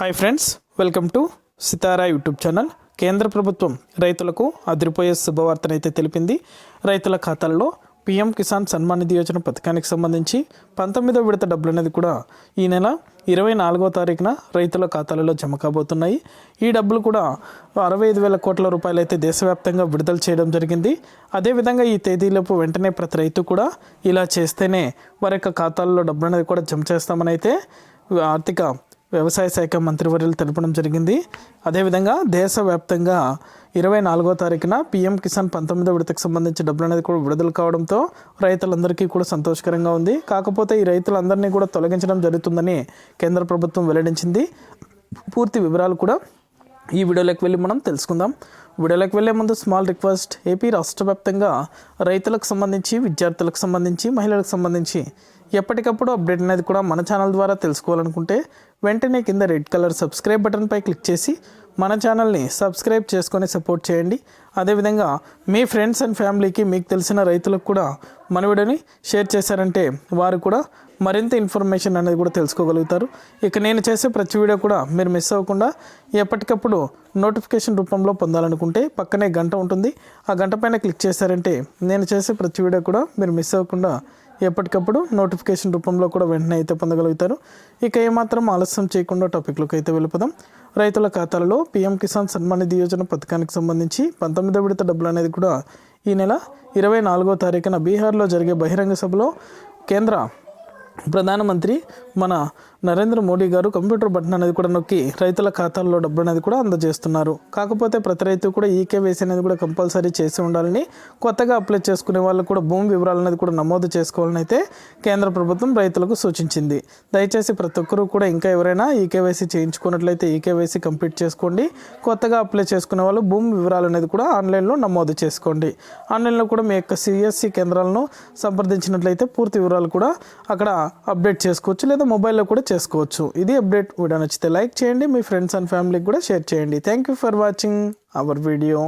Hi friends welcome to Sitara YouTube channel కేంద్ర ప్రభుత్వం రైతులకు అదిరిపోయే శుభవార్తనైతే తెలిపింది. రైతుల ఖాతాల్లో పీఎం కిసాన్ సన్మాన్ నిధి యోజన పథకానికి సంబంధించి పంతొమ్మిదో విడత డబ్బులు అనేది కూడా ఈ నెల ఇరవై నాలుగో తారీఖున రైతుల ఖాతాలలో జమ కాబోతున్నాయి. ఈ డబ్బులు కూడా అరవై ఐదు వేల కోట్ల రూపాయలు అయితే దేశవ్యాప్తంగా విడుదల చేయడం జరిగింది. అదేవిధంగా ఈ తేదీలోపు వెంటనే ప్రతి రైతు కూడా ఇలా చేస్తేనే వారి యొక్క ఖాతాల్లో డబ్బులు అనేది కూడా జమ చేస్తామని అయితే ఆర్థిక వ్యవసాయ శాఖ మంత్రివర్యులు తెలపడం జరిగింది. అదేవిధంగా దేశవ్యాప్తంగా ఇరవై నాలుగో తారీఖున పీఎం కిసాన్ పంతొమ్మిదో విడతకు సంబంధించి డబ్బులు అనేది కూడా విడుదల కావడంతో రైతులందరికీ కూడా సంతోషకరంగా ఉంది. కాకపోతే ఈ రైతులందరినీ కూడా తొలగించడం జరుగుతుందని కేంద్ర ప్రభుత్వం వెల్లడించింది. పూర్తి వివరాలు కూడా ఈ వీడియోలోకి వెళ్ళి మనం తెలుసుకుందాం. వీడియోలోకి వెళ్ళే ముందు స్మాల్ రిక్వెస్ట్ ఏపీ రాష్ట్ర వ్యాప్తంగా రైతులకు సంబంధించి విద్యార్థులకు సంబంధించి మహిళలకు సంబంధించి ఎప్పటికప్పుడు అప్డేట్ అనేది కూడా మన ఛానల్ ద్వారా తెలుసుకోవాలనుకుంటే వెంటనే కింద రెడ్ కలర్ సబ్స్క్రైబ్ బటన్పై క్లిక్ చేసి మన ఛానల్ని సబ్స్క్రైబ్ చేసుకొని సపోర్ట్ చేయండి. అదేవిధంగా మీ ఫ్రెండ్స్ అండ్ ఫ్యామిలీకి మీకు తెలిసిన రైతులకు కూడా మన వీడియోని షేర్ చేశారంటే వారు కూడా మరింత ఇన్ఫర్మేషన్ అనేది కూడా తెలుసుకోగలుగుతారు. ఇక నేను చేసే ప్రతి వీడియో కూడా మీరు మిస్ అవ్వకుండా ఎప్పటికప్పుడు నోటిఫికేషన్ రూపంలో పొందాలనుకుంటే పక్కనే గంట ఉంటుంది. ఆ గంట పైన క్లిక్ చేశారంటే నేను చేసే ప్రతి వీడియో కూడా మీరు మిస్ అవ్వకుండా ఎప్పటికప్పుడు నోటిఫికేషన్ రూపంలో కూడా వెంటనే అయితే పొందగలుగుతారు. ఇక ఏమాత్రం ఆలస్యం చేయకుండా టాపిక్లోకి అయితే వెళ్ళిపోదాం. రైతుల ఖాతాలలో పీఎం కిసాన్ సన్మాన్ నిధి యోజన పథకానికి సంబంధించి పంతొమ్మిదో విడత డబ్బులు అనేది కూడా ఈ నెల ఇరవై నాలుగో తారీఖున బీహార్లో జరిగే బహిరంగ సభలో కేంద్ర ప్రధానమంత్రి మన నరేంద్ర మోడీ గారు కంప్యూటర్ బటన్ అనేది కూడా నొక్కి రైతుల ఖాతాల్లో డబ్బులు అనేది కూడా అందజేస్తున్నారు. కాకపోతే ప్రతి రైతు కూడా ఈకేవైసీ అనేది కూడా కంపల్సరీ చేసి ఉండాలని కొత్తగా అప్లై చేసుకునే వాళ్ళు కూడా భూమి వివరాలు అనేది కూడా నమోదు చేసుకోవాలని అయితే కేంద్ర ప్రభుత్వం రైతులకు సూచించింది. దయచేసి ప్రతి ఒక్కరూ కూడా ఇంకా ఎవరైనా ఈకేవైసీ చేయించుకున్నట్లయితే ఈకేవైసీ కంప్లీట్ చేసుకోండి. కొత్తగా అప్లై చేసుకునే వాళ్ళు భూమి వివరాలు అనేది కూడా ఆన్లైన్లో నమోదు చేసుకోండి. ఆన్లైన్లో కూడా మీ యొక్క సిఎస్సి కేంద్రాలను సంప్రదించినట్లయితే పూర్తి వివరాలు కూడా అక్కడ అప్డేట్ చేసుకోవచ్చు. లేదా మొబైల్లో కూడా చేసుకోవచ్చు. ఇది అప్డేట్ వీడియో నచ్చితే లైక్ చేయండి మీ ఫ్రెండ్స్ అండ్ ఫ్యామిలీకి కూడా షేర్ చేయండి. Thank you for watching our video